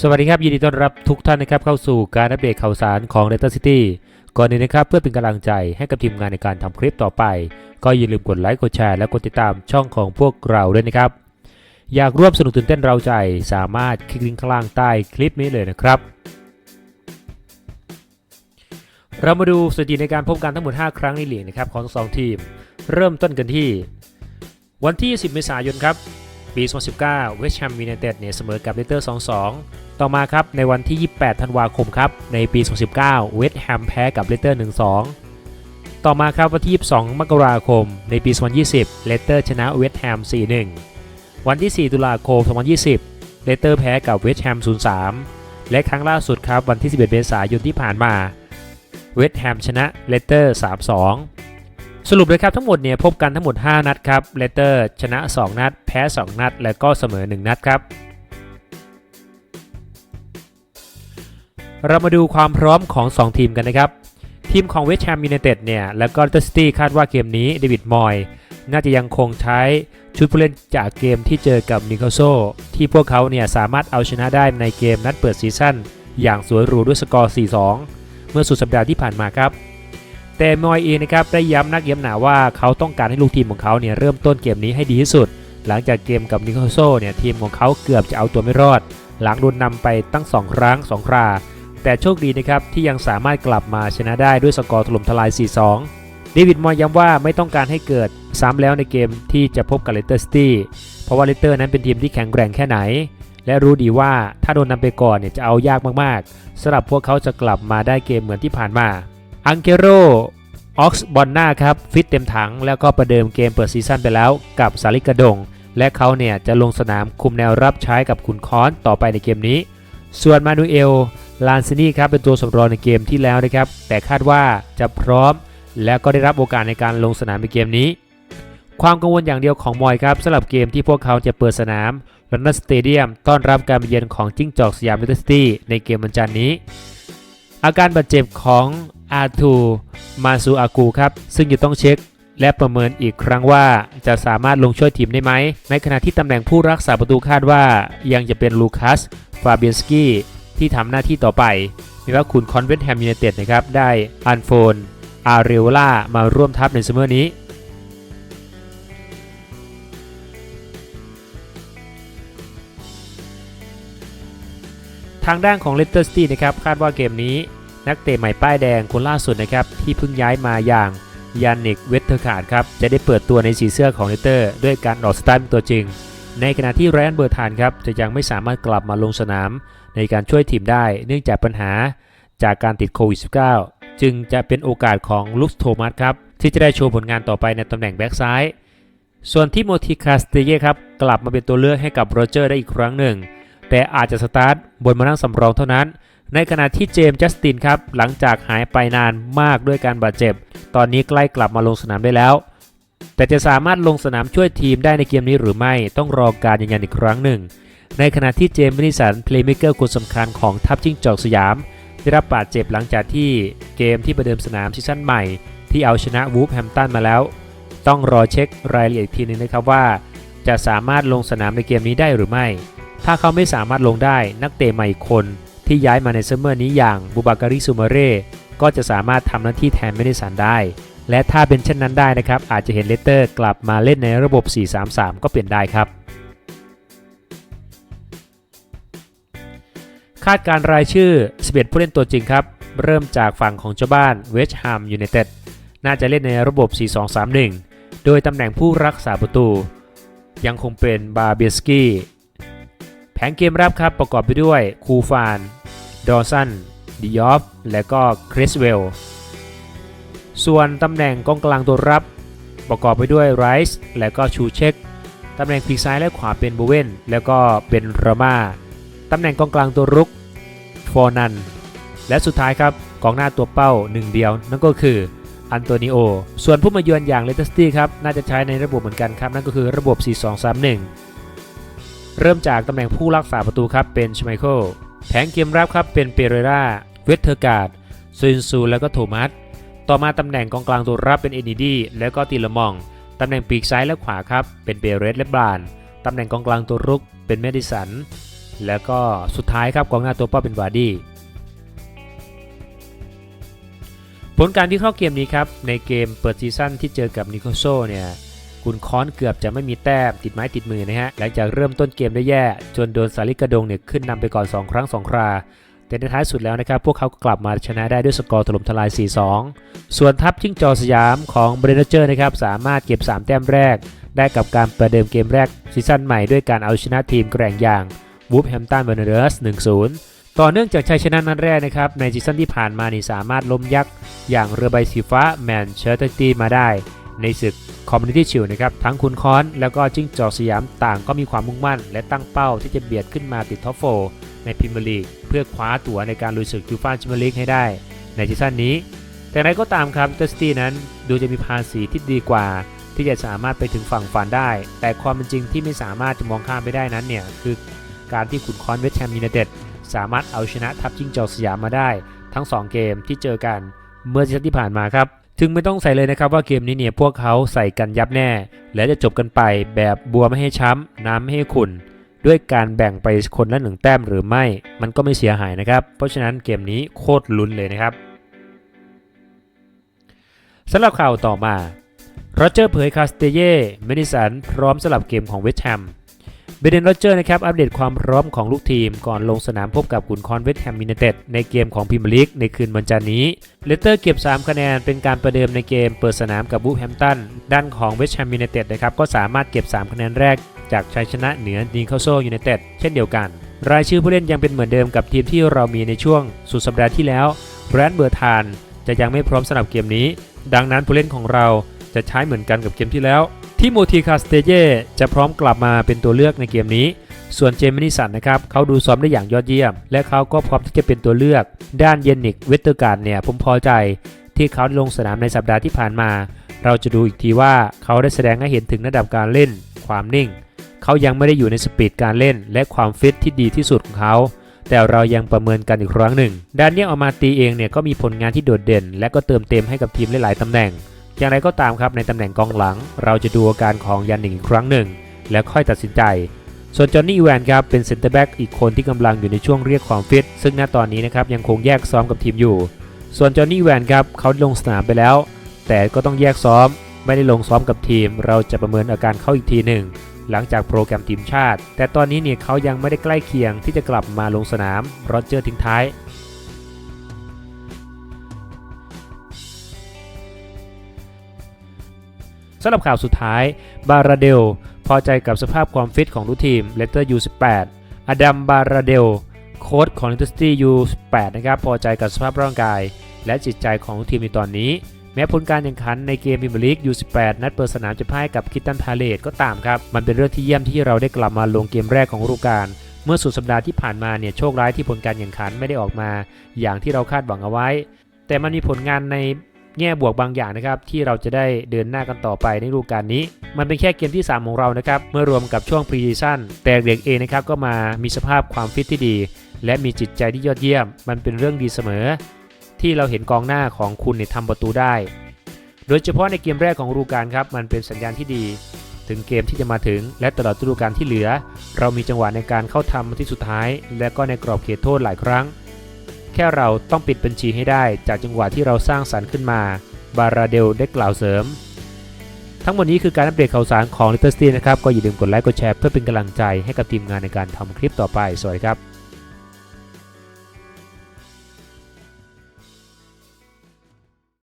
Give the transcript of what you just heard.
สวัสดีครับ ยินดีต้อนรับทุกท่านนะครับเข้าสู่การอัปเดตข่าวสารของ Leicester City ก่อนอื่นนะครับเพื่อเป็นกำลังใจให้กับทีมงานในการทำคลิปต่อไป ก็อย่าลืมกดไลค์กดแชร์และกดติดตามช่องของพวกเราด้วยนะครับ อยากร่วมสนุกตื่นเต้นเราใจ สามารถคลิกลิงก์ข้างล่างใต้คลิปนี้เลยนะครับ เรามาดูสถิติในการพบกันทั้งหมด 5 ครั้งในลีกนะครับของทั้งสองทีม เริ่มต้นกันที่ วันที่ 10 เมษายนครับ ปี 2019 เวสต์แฮมยูไนเต็ดเนี่ยเสมอกับเลสเตอร์ 2-2 ต่อมาครับในวันที่ 28 ธันวาคมครับในปี 2019 เวสต์แฮมแพ้กับเลสเตอร์ 1-2 ต่อมาครับวันที่ 22 มกราคม ในปี 2020 เลสเตอร์ชนะเวสต์แฮม 4-1 วันที่ 4 ตุลาคม 2020 เลสเตอร์แพ้กับเวสต์แฮม 0-3 และครั้งล่าสุดครับวันที่ 11 เมษายนที่ผ่านมา เวสต์แฮมชนะเลสเตอร์ 3-2 สรุปเลยครับทั้งหมดเนี่ยพบกันทั้งหมด 5 นัดครับเลเตอร์ชนะ 2 นัด แพ้ 2 นัด และก็เสมอ 1 นัดครับ เรามาดูความพร้อมของ 2 ทีมกันนะครับ ทีมของเวสต์แฮมยูไนเต็ดเนี่ยแล้วก็เลสเตอร์ซิตี้คาดว่าเกมนี้เดวิดมอยน่าจะยังคงใช้ชุดผู้เล่นจากเกมที่เจอกับนิโคลโซที่พวกเขาเนี่ยสามารถเอาชนะได้ในเกมนัดเปิดซีซั่นอย่างสวยหรูด้วยสกอร์ 4-2 เมื่อสุดสัปดาห์ที่ผ่านมาครับ แต่มอยเองนะครับได้ย้ำนักเย้ำหนาว่าเขาต้องการให้ลูกทีมของเขาเนี่ยเริ่มต้นเกมนี้ให้ดีที่สุด หลังจากเกมกับนิโคลโซเนี่ยทีมของเขาเกือบจะเอาตัวไม่รอด หลังโดนนำไปตั้ง 2 ครั้ง 2 ครา แต่โชคดีนะครับที่ยังสามารถกลับมาชนะได้ด้วยสกอร์ถล่มทลาย 4-2 เดวิดมอยย้ำว่าไม่ต้องการให้เกิดซ้ำแล้วในเกมที่จะพบกับเลสเตอร์ซิตี้เพราะว่าเลสเตอร์นั้นเป็นทีมที่แข็งแกร่งแค่ไหน และรู้ดีว่าถ้าโดนนำไปก่อนเนี่ยจะเอายากมากๆสำหรับพวกเขาจะกลับมาได้เกมเหมือนที่ผ่านมา อังเกโรออกซ์บอนนาครับ ฟิตเต็มถัง แล้วก็ประเดิมเกมเปิดซีซั่นไปแล้วกับสาลิกระดง และเขาเนี่ยจะลงสนามคุมแนวรับใช้กับคุณคอนต่อไปในเกมนี้ ส่วนมานูเอลลานซินีครับเป็นตัวสำรองในเกมที่แล้วนะครับ แต่คาดว่าจะพร้อม และก็ได้รับโอกาสในการลงสนามในเกมนี้ ความกังวลอย่างเดียวของมอยครับสำหรับเกมที่พวกเขาจะเปิดสนามลอนดอนสเตเดียมต้อนรับการมาเยือนของจิ้งจอกสยามยูไนเต็ดซิตี้ในเกมวันจันทร์นี้ อาการบาดเจ็บของ อาทูมาซูอากูครับ ซึ่งจะต้องเช็คและประเมินอีกครั้งว่าจะสามารถลงช่วยทีมได้ไหม ในขณะที่ตำแหน่งผู้รักษาประตูคาดว่ายังจะเป็นลูคัส ฟาเบียนสกี้ที่ทำหน้าที่ต่อไป มีว่าคุณคอนเวนแฮมยูไนเต็ดนะครับ ได้อันโฟน อาเรโอล่ามาร่วมทัพในซัมเมอร์นี้ ทางด้านของเลสเตอร์ซิตี้นะครับ คาดว่าเกมนี้ นักเตะใหม่ป้ายแดงคนล่าสุดนะครับที่เพิ่งย้ายมาอย่างยานิกเวสเทอร์ขาดครับจะได้เปิดตัวในสีเสื้อของเลสเตอร์ ด้วยการออกสตาร์ทเป็นตัวจริง ในขณะที่ไรอันเบอร์ทานครับจะยังไม่สามารถกลับมาลงสนาม ในการช่วยทีมได้เนื่องจากปัญหาจากการติดโควิด -19 จึงจะเป็นโอกาสของลุคโทมัสครับที่จะได้โชว์ผลงานต่อไปในตำแหน่งแบ็กซ้ายส่วนที่โมติคาสเตเย่ครับกลับมาเป็นตัวเลือกให้กับโรเจอร์ได้อีกครั้งหนึ่ง แต่อาจจะสตาร์ทบนมานั่งสำรองเท่านั้น ในขณะที่เจมส์จัสตินครับหลังจากหายไปนานมากด้วยการบาดเจ็บ ตอนนี้ใกล้กลับมาลงสนามได้แล้ว แต่จะสามารถลงสนามช่วยทีมได้ในเกมนี้หรือไม่ต้องรอการยืนยันอีกครั้งหนึ่ง ในขณะที่เจมส์มินิสันเพลย์เม k เกอร์คนสำคัญของทัพจิ้งจอกสยาม ได้รับบาดเจ็บหลังจากที่เกมที่ประเดิมสนามซีซั่นใหม่ ที่เอาชนะวูฟแฮมตันมาแล้ว ต้องรอเช็ครายละเอียดอีกทีนึงนะครับว่า จะสามารถลงสนามในเกมนี้ได้หรือไม่ ถ้าเขาไม่สามารถลงได้นักเตะใหม่อีกคน ที่ย้ายมาในซัมเมอร์นี้อย่างบูบาการิซูมาเร่ก็จะสามารถทำหน้าที่แทนเมดิสันได้ และถ้าเป็นเช่นนั้นได้นะครับ อาจจะเห็นเลสเตอร์กลับมาเล่นในระบบ 4-3-3 ก็เปลี่ยนได้ครับ คาดการรายชื่อ 11 ผู้เล่นตัวจริงครับ เริ่มจากฝั่งของเจ้าบ้านเวสต์แฮมยูไนเต็ดน่าจะเล่นในระบบ 4-2-3-1 โดยตำแหน่งผู้รักษาประตู ยังคงเป็นบาเบียสกี้แผนเกมรับครับประกอบไปด้วยคูฟาน ดอสันดิยอฟและก็คริสเวลส่วนตำแหน่งกองกลางตัวรับ ประกอบไปด้วยไรส์และก็ชูเช็คตำแหน่งปีกซ้ายและขวาเป็นโบเวนแล้วก็เป็นรามาตำแหน่งกองกลางตัวรุกฟอร์นันและสุดท้ายครับกองหน้าตัวเป้าหนึ่งเดียว นั่นก็คืออันโตนิโอ ส่วนผู้มาเยือนอย่างเลสเตอร์ซิตี้ครับ น่าจะใช้ในระบบเหมือนกันครับ นั่นก็คือระบบ 4-2-3-1 เริ่มจากตำแหน่งผู้รักษาประตูครับเป็นชไมเคิล แผงเกมรับครับเป็นเปเรราเวสเทอร์การ์ดซุนซูแล้วก็โทมัสต่อมาตำแหน่งกองกลางตัวรับเป็นเอนิดีแล้วก็ติลมอง ตำแหน่งปีกซ้ายและขวาครับเป็นเบเรสและบรานตำแหน่งกองกลางตัวรุกเป็นเมดิสัน แล้วก็สุดท้ายครับกองหน้าตัวเป้าเป็นวาร์ดี้ผลการที่เข้าเกมนี้ครับในเกมเปิดซีซั่นที่เจอกับนิโคโซเนี่ย คุณค้อนเกือบจะไม่มีแต้มติดไม้ติดมือนะฮะหลังจากเริ่มต้นเกมได้แย่ จนโดนสาลิกระดงเนี่ยขึ้นนำไปก่อน 2 ครั้ง 2 ครา แต่ในท้ายสุดแล้วนะครับพวกเขาก็กลับมาชนะได้ด้วยสกอร์ถล่มทลาย 4-2 ส่วนทัพจิ้งจอสยามของเบรนเจอร์นะครับสามารถเก็บ 3 แต้มแรก ได้กับการประเดิมเกมแรกซีซั่นใหม่ด้วยการเอาชนะทีมแกร่งอย่างวูฟแฮมตันเบอร์เนเรส1-0ต่อเนื่องจากชัยชนะนัดแรกนะครับ ในซีซั่นที่ผ่านมานี่สามารถล้มยักษ์ อย่างเรือใบสีฟ้าแมนเชสเตอร์ตี้มาได้ ในศึกคอมมูนิตี้ชิลนะครับทั้งคุณค้อนแล้วก็จิ้งจอกสยามต่างก็มีความมุ่งมั่น และตั้งเป้าที่จะเบียดขึ้นมาติดท็อปโฟร์ในพรีเมียร์ลีกเพื่อคว้าตั๋วในการลุยศึกยูฟ่าแชมเปี้ยนลีกให้ได้ ในซีซั่นนี้ แต่ไหนก็ตามครับเตสตี้นั้นดูจะมีภาษีที่ดีกว่า ที่จะสามารถไปถึงฝั่งฝันได้ แต่ความเป็นจริงที่ไม่สามารถจะมองข้ามไปได้นั้นเนี่ยคือการที่ขุนค้อนเวสต์แฮมยูไนเต็ดสามารถเอาชนะทัพจิ้งจอกสยามมาได้ ทั้ง 2 เกมที่เจอกันเมื่อซีซั่นที่ผ่านมาครับ ถึงไม่ต้องใส่เลยนะครับว่าเกมนี้เนี่ยพวกเขาใส่กันยับแน่ และจะจบกันไปแบบบัวไม่ให้ช้ำ น้ำไม่ให้ขุ่นด้วยการแบ่งไปคนละหนึ่งแต้มหรือไม่ มันก็ไม่เสียหายนะครับ เพราะฉะนั้นเกมนี้โคตรลุ้นเลยนะครับสำหรับข่าวต่อมาโรเจอร์เผยคาสเตเย่เมดิสันพร้อมสำหรับเกมของเวสต์แฮม เบเดนโรเจอร์นะครับอัปเดตความพร้อมของลูกทีม ก่อนลงสนามพบกับกุนคอนเวสต์แฮมยูไนเต็ดในเกมของพรีเมียร์ลีกในคืนวันจันทร์นี้ เลสเตอร์เก็บ 3 คะแนนเป็นการประเดิมในเกมเปิดสนามกับบูแฮมตันด้านของเวสต์แฮมยูไนเต็ดนะครับก็สามารถเก็บ 3 คะแนนแรก จากชัยชนะเหนือนิโคลโซยูไนเต็ดเช่นเดียวกัน รายชื่อผู้เล่นยังเป็นเหมือนเดิมกับทีมที่เรามีในช่วงสุดสัปดาห์ที่แล้วแบรนด์เบอร์ทานจะยังไม่พร้อมสำหรับเกมนี้ ดังนั้นผู้เล่นของเราจะใช้เหมือนกันกับเกมที่แล้ว ที่โมทีคาสเตเย่จะพร้อมกลับมาเป็นตัวเลือกในเกมนี้ ส่วนเจมินิสันนะครับเขาดูซ้อมได้อย่างยอดเยี่ยม และเขาก็พร้อมที่จะเป็นตัวเลือก ด้านเยนิกเวสเตอร์การ์ดเนี่ยผมพอใจ ที่เขาลงสนามในสัปดาห์ที่ผ่านมา เราจะดูอีกทีว่าเขาได้แสดงให้เห็นถึงระดับการเล่น ความนิ่ง เขายังไม่ได้อยู่ในสปีดการเล่น และความฟิตที่ดีที่สุดของเขาแต่เรายังประเมินกันอีกครั้งหนึ่ง ดานเนียลออกมาตีเองเนี่ยก็มีผลงานที่โดดเด่น และก็เติมเต็มให้กับทีมหลายๆตำแหน่ง อย่างไรก็ตามครับในตำแหน่งกองหลัง เราจะดูอาการของยันหนิงอีกครั้งหนึ่ง แล้วค่อยตัดสินใจ ส่วนจอห์นนี่แวนครับเป็นเซนเตอร์แบ็กอีกคนที่กำลังอยู่ในช่วงเรียกความฟิต ซึ่งณตอนนี้นะครับยังคงแยกซ้อมกับทีมอยู่ ส่วนจอห์นนี่แวนครับเขาลงสนามไปแล้ว แต่ก็ต้องแยกซ้อม ไม่ได้ลงซ้อมกับทีม เราจะประเมินอาการเขาอีกทีหนึ่งหลังจากโปรแกรมทีมชาติ แต่ตอนนี้เนี่ยเขายังไม่ได้ใกล้เคียงที่จะกลับมาลงสนามโรเจอร์ทิ้งท้าย สำหรับข่าวสุดท้าย บาราเดล พอใจกับสภาพความฟิตของทุกทีมเลสเตอร์ยู18อดัมบาราเดล โค้ชของเลสเตอร์ซิตี้ยู18นะครับ พอใจกับสภาพร่างกาย และจิตใจของทุกทีมในตอนนี้ แม้ผลการแข่งขันในเกมพรีเมียร์ลีกยู18นัดเปิดสนามจะพ่ายกับคิตตันพาเลตก็ตามครับ มันเป็นเรื่องที่เยี่ยมที่เราได้กลับมาลงเกมแรกของฤดูกาลเมื่อสุดสัปดาห์ที่ผ่านมาเนี่ยโชคร้ายที่ผลการแข่งขันไม่ได้ออกมา อย่างที่เราคาดหวังเอาไว้ แต่มันมีผลงานใน แง่บวกบางอย่างนะครับที่เราจะได้เดินหน้ากันต่อไปในฤดูกาลนี้ มันเป็นแค่เกมที่ 3 ของเรานะครับเมื่อรวมกับช่วงพรีซีซั่นแต่เด็กเองนะครับก็มามีสภาพความฟิตที่ดี และมีจิตใจที่ยอดเยี่ยม มันเป็นเรื่องดีเสมอ ที่เราเห็นกองหน้าของคุณเนี่ยทำประตูได้ โดยเฉพาะในเกมแรกของฤดูกาลครับมันเป็นสัญญาณที่ดี ถึงเกมที่จะมาถึง และตลอดฤดูกาลที่เหลือ เรามีจังหวะในการเข้าทำที่สุดท้าย และก็ในกรอบเขตโทษหลายครั้ง แค่เราต้องปิดบัญชีให้ได้จากจังหวะที่เราสร้างสรรค์ขึ้นมา บาราเดลได้กล่าวเสริม ทั้งหมดนี้คือการอัปเดตข่าวสารของ l i t t l e s t e e นะครับ ก็อย่าลืมกดไลค์กดแชร์เพื่อเป็นกำลังใจให้กับทีมงานในการทำคลิปต่อไป สวัสดีครับ